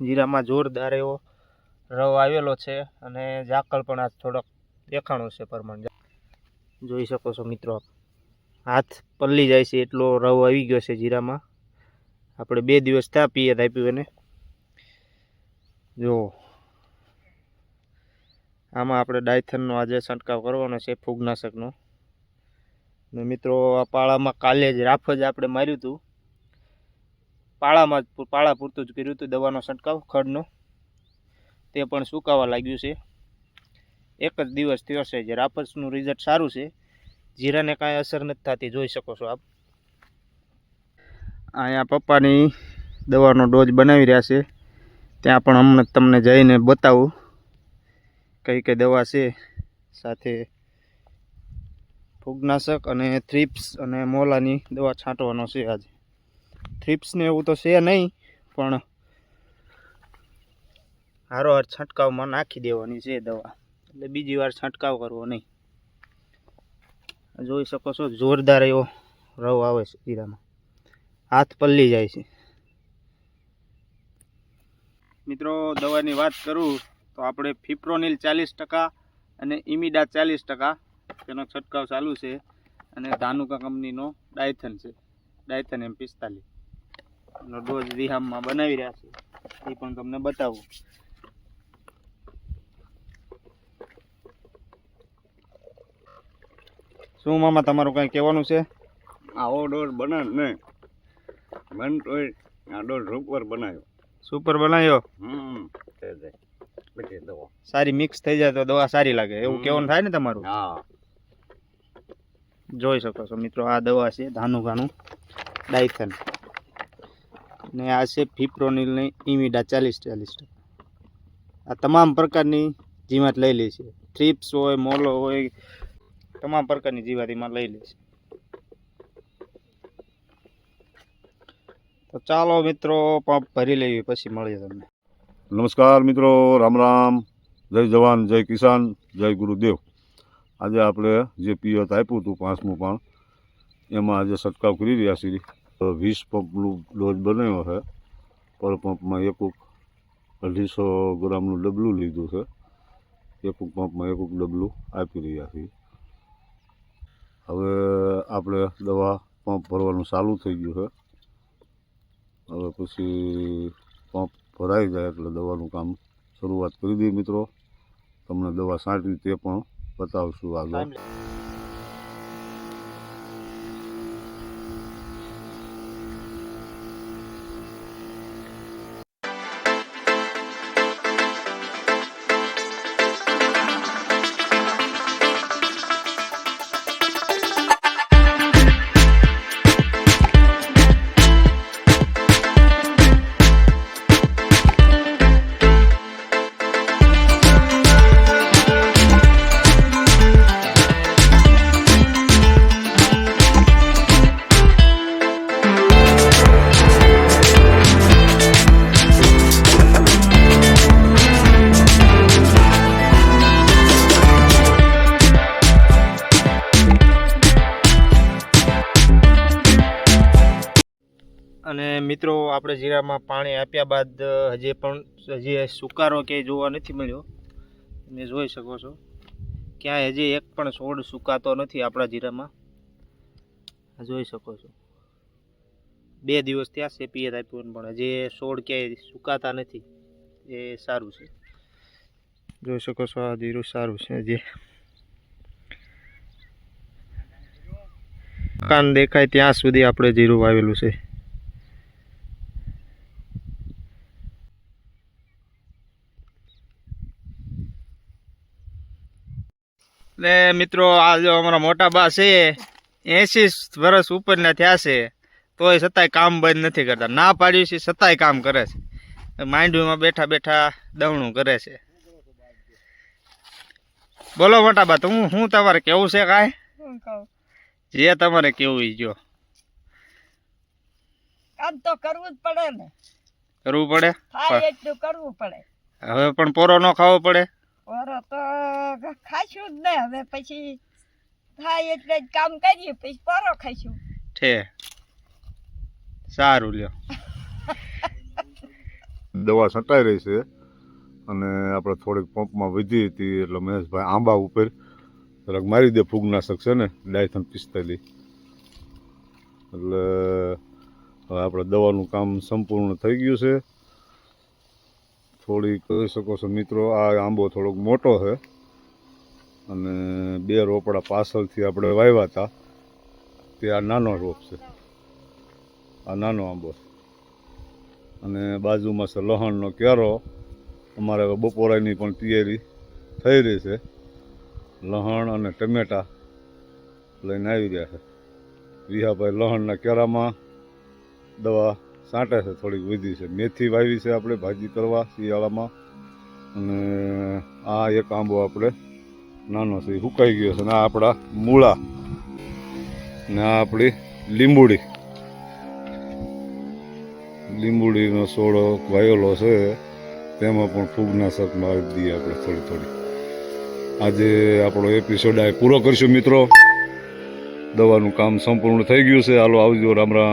જીરામાં જોરદાર એવો રવ આવેલો છે અને ઝાકળ પણ આ થોડોક દેખાણો છે પ્રમાણ જોઈ શકો છો મિત્રો હાથ પલ્લી જાય છે એટલો રવ આવી ગયો છે જીરામાં. આપણે બે દિવસ ત્યાં પીએ આપ્યું એને. જો આમાં આપણે ડાયથનનો આજે છંટકાવ કરવાનો છે ફૂગનાશકનો. મિત્રો, આ પાળામાં કાલે જ રાફ જ આપણે માર્યું હતું. પાળામાં જ પાળા પૂરતું જ કર્યું હતું, દવાનો છંટકાવ, ખડનો. તે પણ સુકાવા લાગ્યું છે. એક જ દિવસ થયો છે જે રાપસનું રિઝલ્ટ સારું છે. જીરાને કાંઈ અસર નથી થતી, જોઈ શકો છો આપ. અહીંયા પપ્પાની દવાનો ડોઝ બનાવી રહ્યા છે. ત્યાં પણ હમણાં તમને જઈને બતાવું. કઈ કઈ દવા છે, સાથે ફૂગનાશક અને થ્રીપ્સ અને મોલાની દવા છાંટવાનો છે આજે. થ્રિપ્સને એવું તો છે નહીં, પણ હારો હાર છંટકાવમાં નાખી દેવાની છે દવા. એટલે બીજી વાર છંટકાવ કરવો નહીં. જોઈ શકો છો, જોરદાર એવો રવ આવે છે જીરામાં હાથ પલ્લી જાય છે. મિત્રો, દવાની વાત કરું તો આપણે ફિપ્રોનિલ ચાલીસ ટકા અને ઇમિડા ચાલીસ ટકા તેનો છંટકાવ ચાલુ છે અને ધાનુકા કંપનીનો ડાયથન છે. ડાયથન એમ પિસ્તાલીસ. ડોઝ વિહામમાં બનાવી રહ્યા છે. એ પણ તમને બતાવું. શું મામા તમારું કંઈ કહેવાનું છે? આવો ડોઝ બને ને. નહીં તો આ ડોઝ સુપર બનાવ્યો. સુપર બનાવ્યો? હમ દવા. સારી મિક્સ થઈ જાય તો દવા સારી લાગે. એવું. કહેવાનું થાય ને તમારું? હા. જોઈ શકો છો મિત્રો આ દવા છે ધાનુકાનું ડાયથન ને આ છે ફિપ્રોનિલની ઇમિડા ચાલીસ ચાલીસ આ તમામ પ્રકારની જીવાત લઈ લે છે. થ્રીપ્સ હોય, મોલો હોય, તમામ પ્રકારની જીવાતીમાં લઈ લે છે. તો ચાલો મિત્રો, પંપ ભરી લેવી પછી મળીએ તમને. નમસ્કાર મિત્રો, રામ રામ. જય જવાન, જય કિસાન, જય ગુરુદેવ. આજે આપણે જે પિયત આપ્યું હતું પાંચમું પણ એમાં આજે છંટકાવ કરી રહ્યા છીએ. વીસ પંપનું ડોઝ બનાવ્યો છે. પર પંપમાં એક અઢીસો ગ્રામનું ડબલું લીધું છે. એક પંપમાં એક ડબલું આપી રહ્યા છીએ. હવે આપણે દવા પંપ ભરવાનું ચાલુ થઈ ગયું છે. હવે પછી પંપ ભરાઈ જાય એટલે દવાનું કામ શરૂઆત કરી દઈએ મિત્રો. તમને દવા છાંટવી તે પણ બતાવશું આગળ. અને મિત્રો, આપણે જીરામાં પાણી આપ્યા બાદ હજી પણ, હજી સુકારો ક્યાંય જોવા નથી મળ્યો. તમે જોઈ શકો છો. ક્યાંય હજી એક પણ છોડ સુકાતો નથી આપણા જીરામાં. જોઈ શકો છો. બે દિવસ ત્યાં છે પિયત આપ્યું પણ હજી છોડ ક્યાંય સુકાતા નથી. એ સારું છે. જોઈ શકો છો આ જીરું સારું છે હજી. કાન દેખાય ત્યાં સુધી આપણે જીરું વાવેલું છે. એટલે મિત્રો આ જો અમારા મોટા બા છે એસી વર્ષ ઉપરના થયા છે તોય છતાંય કામ બંધ નથી કરતા. ના પાડ્યું છે છતાંય કામ કરે છે. માંડવીમાં બેઠા બેઠા દવણું કરે છે. બોલો મોટા બા તું હું તમારે કેવું છે કાંઈ? શું જે તમારે કેવું જો. કામ તો કરવું જ પડે ને. કરવું પડે? કરવું પડે. હવે પણ પોરો ન ખાવો પડે. ઓરો તો ખાશું જ ને. હવે પછી થાય એટલે જ કામ કરીએ પછી પરો ખાઈશું. છે સારું લ્યો. દવા છંટાઈ રહી છે અને આપણે થોડીક પંપમાં વધી હતી એટલે મહેશભાઈ આંબા ઉપર જરાક મારી દે ફૂગનાશક છે ને ડાયથન પિસ્તાલી એટલે હવે આપણે દવાનું કામ સંપૂર્ણ થઈ ગયું છે. થોડીક કહી શકો છો મિત્રો, આ આંબો થોડોક મોટો છે. અને બે રોપડા પાછળથી આપણે વાવ્યા હતા તે આ નાનો રોપ છે. આ નાનો આંબો છે. અને બાજુમાં છે લહણનો કેરો અમારે હવે બપોરાની પણ તૈયારી થઈ રહી છે. લહણ અને ટમેટા લઈને આવી ગયા છે. વિહાભાઈ લહણના કેરામાં દવા છાંટે છે, થોડીક વધી છે. મેથી વાવી છે આપણે ભાજી કરવા શિયાળામાં. અને આ એક આંબો આપણે નાનો છે, એ સુકાઈ ગયો છે. અને આ આપણા મૂળા. ને આ આપણી લીંબુડી. લીંબુડીનો સોડો વાયેલો છે. તેમાં પણ ફૂગનાશક મારી દઈએ આપણે થોડી થોડી. આજે આપણો એપિસોડ આ પૂરો કરીશું, મિત્રો. દવાનું કામ સંપૂર્ણ થઈ ગયું છે. હાલો આવજો, રામ રામ.